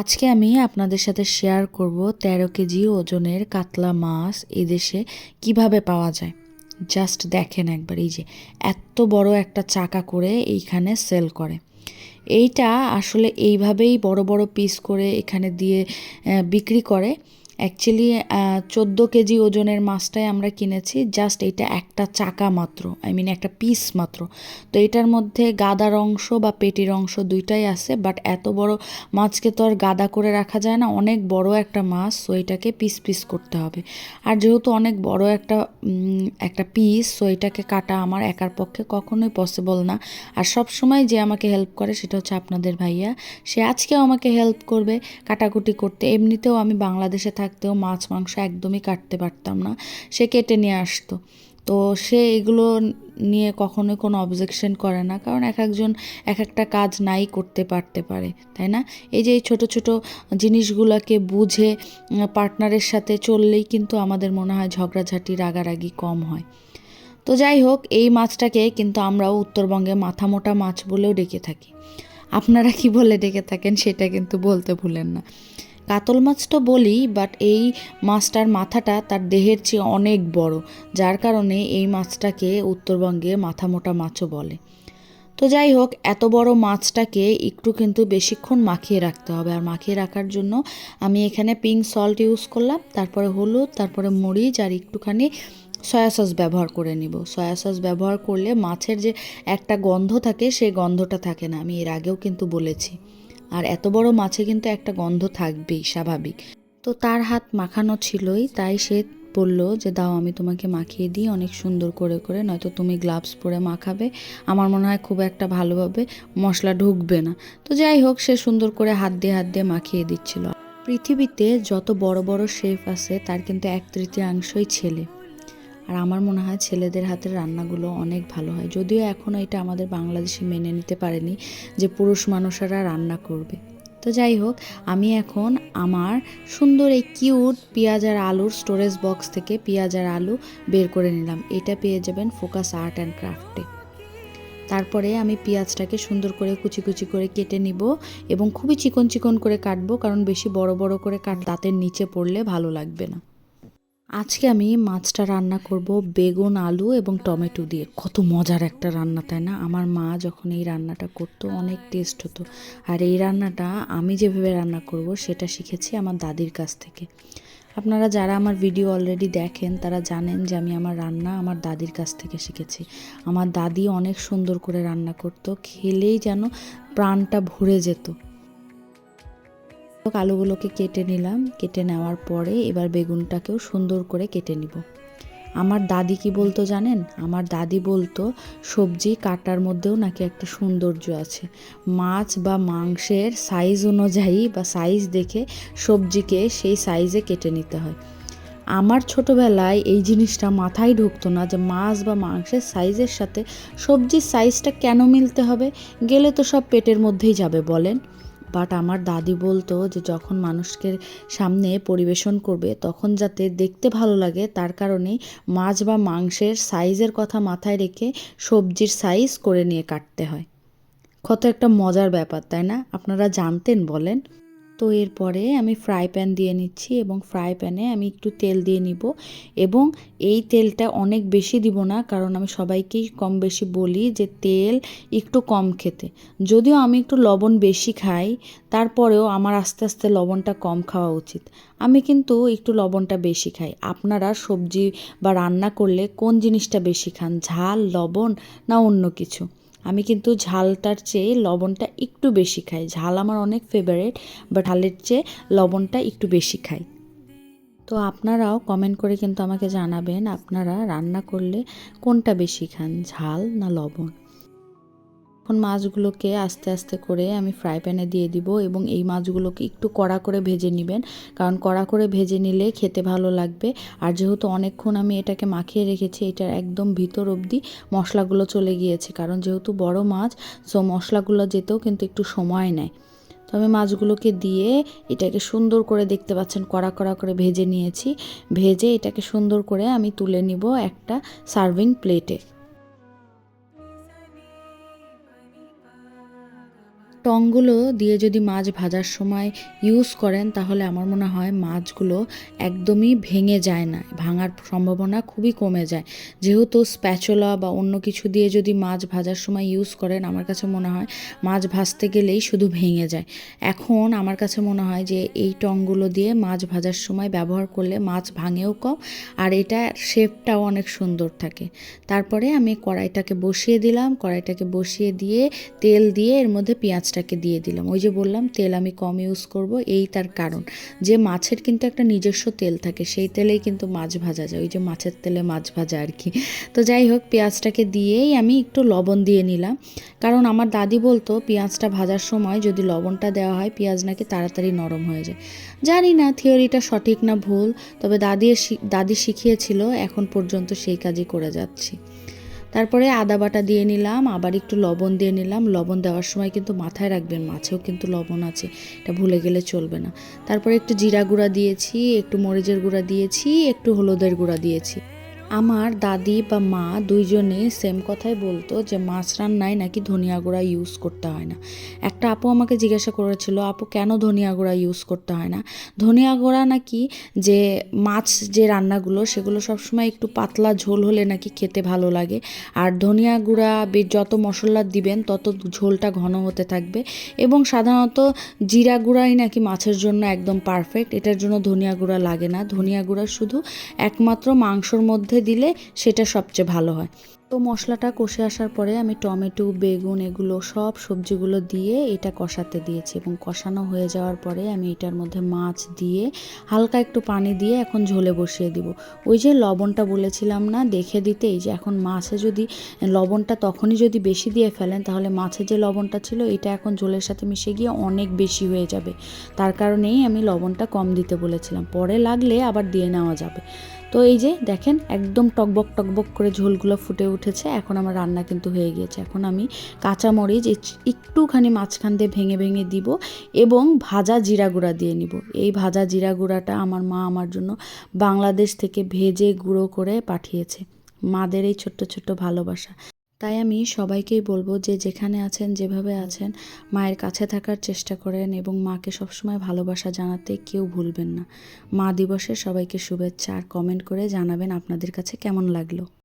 আজকে আমি আপনাদের সাথে শেয়ার করব তেরো কেজি ওজনের কাতলা মাছ এদেশে কীভাবে পাওয়া যায়। জাস্ট দেখেন একবার, এই যে এত বড় একটা চাকা করে এইখানে সেল করে। এইটা আসলে এইভাবেই বড় বড় পিস করে এখানে দিয়ে বিক্রি করে। অ্যাকচুয়ালি চোদ্দ কেজি ওজনের মাছটাই আমরা কিনেছি জাস্ট এটা একটা চাকা মাত্র আই মিন একটা পিস মাত্র। তো এটার মধ্যে গাদার অংশ বা পেটির অংশ দুইটাই আছে বাট এত বড় মাছকে তো আর গাদা করে রাখা যায় না, অনেক বড় একটা মাছ সো এটাকে পিস পিস করতে হবে। আর যেহেতু অনেক বড় একটা একটা পিস সো এটাকে কাটা আমার একার পক্ষে কখনোই পসিবল না। আর সব সময় যে আমাকে হেল্প করে সেটা হচ্ছে আপনাদের ভাইয়া। সে আজকেও আমাকে হেল্প করবে কাটাকুটি করতে। এমনিতেও আমি বাংলাদেশে থাকতেও মাছ, মাংস একদমই কাটতে পারতাম না। সে কেটে নিয়ে আসতো। তো সে এগুলো নিয়ে কখনোই কোনো অবজেকশন করে না। কারণ এক একজন, এক একটা কাজ নাই করতে পারতে পারে, তাই না? এই যে এই ছোটো ছোটো জিনিসগুলোকে বুঝে পার্টনারের সাথে চললেই কিন্তু আমাদের মনে হয় ঝগড়াঝাটি, রাগারাগি কম হয়। তো যাই হোক, এই মাছটাকে কিন্তু আমরাও উত্তরবঙ্গে মাথা মোটা মাছ বলেও ডেকে থাকি। আপনারা কি বলে ডেকে থাকেন সেটা কিন্তু বলতে ভুলেন না। কাতল মাছ তো বলি বাট এই মাছটার মাথাটা তার দেহের চেয়ে অনেক বড়, যার কারণে এই মাছটাকে উত্তরবঙ্গে মাথা মোটা মাছও বলে। তো যাই হোক, এত বড় মাছটাকে একটু কিন্তু বেশিক্ষণ মাখিয়ে রাখতে হবে, আর মাখিয়ে রাখার জন্য আমি এখানে পিঙ্ক সল্ট ইউজ করলাম, তারপরে হলুদ, তারপরে মরিচ, আর একটুখানি সয়া সস ব্যবহার করে নিব। সয়া সস ব্যবহার করলে মাছের যে একটা গন্ধ থাকে সেই গন্ধটা থাকে না, আমি এর আগেও কিন্তু বলেছি। আর এত বড় মাছে কিন্তু একটা গন্ধ থাকবেই, স্বাভাবিক। তো তার হাত মাখানো ছিলই, তাই সে বলল যে, দাও, আমি তোমাকে মাখিয়ে দিই, অনেক সুন্দর করে করে। নয়তো তুমি গ্লাভস পরে মাখাবে। আমার মনে হয় খুব একটা ভালোভাবে মশলা ঢুকবে না। তো যাই হোক, সে সুন্দর করে হাত দিয়ে হাত দিয়ে মাখিয়ে দিচ্ছিল। পৃথিবীতে যত বড় বড় শেফ আছে, তার কিন্তু এক তৃতীয়াংশই ছেলে। আর আমার মনে হয় ছেলেদের হাতের রান্নাগুলো অনেক ভালো হয়। যদিও এখনও এটা আমাদের বাংলাদেশে মেনে নিতে পারেনি যে পুরুষ মানুষেরা রান্না করবে। তো যাই হোক, আমি এখন আমার সুন্দর এই কিউট পেঁয়াজ আর আলুর স্টোরেজ বক্স থেকে পেঁয়াজ আর আলু বের করে নিলাম। এটা পেয়ে যাবেন ফোকাস আর্ট অ্যান্ড ক্রাফটে তারপরে আমি পেঁয়াজটাকে সুন্দর করে কুচি কুচি করে কেটে নিব এবং খুবই চিকন চিকন করে কাটবো, কারণ বেশি বড় বড় করে কাট দাঁতের নিচে পড়লে ভালো লাগবে না। আজকে আমি মাছটা রান্না করব বেগুন, আলু এবং টমেটো দিয়ে। কত মজার একটা রান্না, তাই না? আমার মা যখন এই রান্নাটা করতো, অনেক টেস্ট হতো। আর এই রান্নাটা আমি যেভাবে রান্না করব, সেটা শিখেছি আমার দাদির কাছ থেকে। আপনারা যারা আমার ভিডিও অলরেডি দেখেন, তারা জানেন যে আমি আমার রান্না আমার দাদির কাছ থেকে শিখেছি। আমার দাদি অনেক সুন্দর করে রান্না করতো, খেলেই যেন প্রাণটা ভরে যেত। আলুগুলোকে কেটে নিলাম। কেটে নেওয়ার পরে এবার বেগুনটাকেও সুন্দর করে কেটে নিব। আমার দাদি কি বলতো জানেন? আমার দাদি বলতো, সবজি কাটার মধ্যেও নাকি একটা সৌন্দর্য আছে। মাছ বা মাংসের সাইজ অনুযায়ী বা সাইজ দেখে সবজিকে সেই সাইজে কেটে নিতে হয়। আমার ছোটবেলায় এই জিনিসটা মাথায় ঢুকতো না যে মাছ বা মাংসের সাইজের সাথে সবজির সাইজটা কেন মিলতে হবে? গেলে তো সব পেটের মধ্যেই যাবে, বলেন। বাট আমার দাদি বলতো যে যখন মানুষকে সামনে পরিবেশন করবে, তখন যাতে দেখতে ভালো লাগে, তার কারণে মাছ বা মাংসের সাইজের কথা মাথায় রেখে সবজির সাইজ করে নিয়ে কাটতে হয়। কত একটা মজার ব্যাপার, তাই না? আপনারা জানতেন, বলেন। তো এরপরে আমি ফ্রাই প্যান দিয়ে নিচ্ছি এবং ফ্রাই প্যানে আমি একটু তেল দিয়ে নিব এবং এই তেলটা অনেক বেশি দিব না, কারণ আমি সবাইকেই কম বেশি বলি যে তেল একটু কম খেতে। যদিও আমি একটু লবণ বেশি খাই, তারপরেও আমার আস্তে আস্তে লবণটা কম খাওয়া উচিত। আমি কিন্তু একটু লবণটা বেশি খাই। আপনারা সবজি বা রান্না করলে কোন জিনিসটা বেশি খান, ঝাল, লবণ না অন্য কিছু? আমি কিন্তু ঝালটার চেয়ে লবণটা একটু বেশি খাই। ঝাল আমার অনেক ফেভারেট বাট ঝালের চেয়ে লবণটা একটু বেশি খাই। তো আপনারাও কমেন্ট করে কিন্তু আমাকে জানাবেন, আপনারা রান্না করলে কোনটা বেশি খান, ঝাল না লবণ? এখন মাছগুলোকে আস্তে আস্তে করে আমি ফ্রাই প্যানে দিয়ে দিব এবং এই মাছগুলোকে একটু কড়া করে ভেজে নেবেন। কারণ কড়া করে ভেজে নিলে খেতে ভালো লাগবে। আর যেহেতু অনেকক্ষণ আমি এটাকে মাখিয়ে রেখেছি, এটার একদম ভিতর অবধি মশলাগুলো চলে গিয়েছে। কারণ যেহেতু বড় মাছ সো মশলাগুলো যেতেও কিন্তু একটু সময় নেয়। তো আমি মাছগুলোকে দিয়ে এটাকে সুন্দর করে দেখতে পাচ্ছেন, কড়া কড়া করে ভেজে নিয়েছি। ভেজে এটাকে সুন্দর করে আমি তুলে নিব একটা সার্ভিং প্লেটে টংগুলো দিয়ে যদি মাছ ভাজার সময় ইউজ করেন, তাহলে আমার মনে হয় মাছগুলো একদমই ভেঙে যায় না। ভাঙার সম্ভাবনা খুবই কমে যায়। যেহেতু স্প্যাচুলা বা অন্য কিছু দিয়ে যদি মাছ ভাজার সময় ইউজ করেন, আমার কাছে মনে হয় মাছ ভাজতে গেলেই শুধু ভেঙে যায়। এখন আমার কাছে মনে হয় যে এই টংগুলো দিয়ে মাছ ভাজার সময় ব্যবহার করলে মাছ ভাঙেও কম, আর এটা শেপটাও অনেক সুন্দর থাকে। তারপরে আমি কড়াইটাকে বসিয়ে দিলাম। কড়াইটাকে বসিয়ে দিয়ে তেল দিয়ে এর মধ্যে পেঁয়াজটাকে দিয়ে দিলাম। ওই যে বললাম, তেল আমি কম ইউজ করব, এই তার কারণ। যে মাছের কিন্তু একটা নিজস্ব তেল থাকে, সেই তেলেই কিন্তু মাছ ভাজা যায়। ওই যে মাছের তেলে মাছ ভাজা আর কি। তো যাই হোক, পেঁয়াজটাকে দিয়েই আমি একটু লবণ দিয়ে নিলাম। কারণ আমার দাদি বলতো, পেঁয়াজটা ভাজার সময় যদি লবণটা দেওয়া হয়, পেঁয়াজ নাকি তাড়াতাড়ি নরম হয়ে যায়। জানি না, থিওরিটা সঠিক না ভুল, তবে দাদি দাদি শিখিয়েছিল, এখন পর্যন্ত সেই কাজই করে যাচ্ছি। তারপরে আদা বাটা দিয়ে নিলাম, আবার একটু লবণ দিয়ে নিলাম। লবণ দেওয়ার সময় কিন্তু মাথায় রাখবেন, মাছেও কিন্তু লবণ আছে, এটা ভুলে গেলে চলবে না। তারপরে একটু জিরা গুঁড়া দিয়েছি, একটু মরিচের গুঁড়া দিয়েছি, একটু হলুদের গুঁড়া দিয়েছি। আমার দাদি বা মা দুইজনে সেম কথাই বলতো যে, মাছ রান্নায় নাকি ধনিয়া গুঁড়া ইউজ করতে হয় না। একটা আপু আমাকে জিজ্ঞাসা করেছিল, আপু, কেন ধনিয়া গুঁড়া ইউজ করতে হয় না? ধনিয়া গুঁড়া নাকি যে, মাছ যে রান্নাগুলো, সেগুলো সবসময় একটু পাতলা ঝোল হলে নাকি খেতে ভালো লাগে। আর ধনিয়া গুঁড়া যত মশলা দিবেন, তত ঝোলটা ঘন হতে থাকবে। এবং সাধারণত জিরা গুঁড়াই নাকি মাছের জন্য একদম পারফেক্ট এটার জন্য ধনিয়া গুঁড়া লাগে না। ধনিয়া গুঁড়া শুধু একমাত্র মাংসর মধ্যে দিলে সেটা সবচেয়ে ভালো হয়। তো মশলাটা কষে আসার পরে আমি টমেটো, বেগুন এগুলো সব সবজিগুলো দিয়ে এটা কষাতে দিয়েছি এবং কষানো হয়ে যাওয়ার পরে আমি এটার মধ্যে মাছ দিয়ে হালকা একটু পানি দিয়ে এখন ঝোলে বসিয়ে দিব। ওই যে লবণটা বলেছিলাম না, দেখে দিতে, এই যে এখন মাছে যদি, লবণটা তখনই যদি বেশি দিয়ে ফেলেন তাহলে মাছে যে লবণটা ছিল এটা এখন ঝোলের সাথে মিশে গিয়ে অনেক বেশি হয়ে যাবে। তার কারণেই আমি লবণটা কম দিতে বলেছিলাম। পরে লাগলে আবার দিয়ে নেওয়া যাবে। তো এই যে দেখেন, একদম টকবক টকবক করে ঝোলগুলো ফুটে উঠেছে। এখন আমার রান্না কিন্তু হয়ে গিয়েছে। এখন আমি কাঁচামরিচ একটুখানি মাঝখান দিয়ে ভেঙে ভেঙে দিব এবং ভাজা জিরা গুঁড়া দিয়ে নিব। এই ভাজা জিরা গুঁড়াটা আমার মা আমার জন্য বাংলাদেশ থেকে ভেজে গুঁড়ো করে পাঠিয়েছে। মাদের এই ছোট্ট ছোট্ট ভালোবাসা। তাই আমি সবাইকেই বলব যে যেখানে আছেন, যেভাবে আছেন, মায়ের কাছে থাকার চেষ্টা করেন এবং মাকে সবসময় ভালোবাসা জানাতে কেউ ভুলবেন না। মা দিবসে সবাইকে শুভেচ্ছা। আর কমেন্ট করে জানাবেন আপনাদের কাছে কেমন লাগল।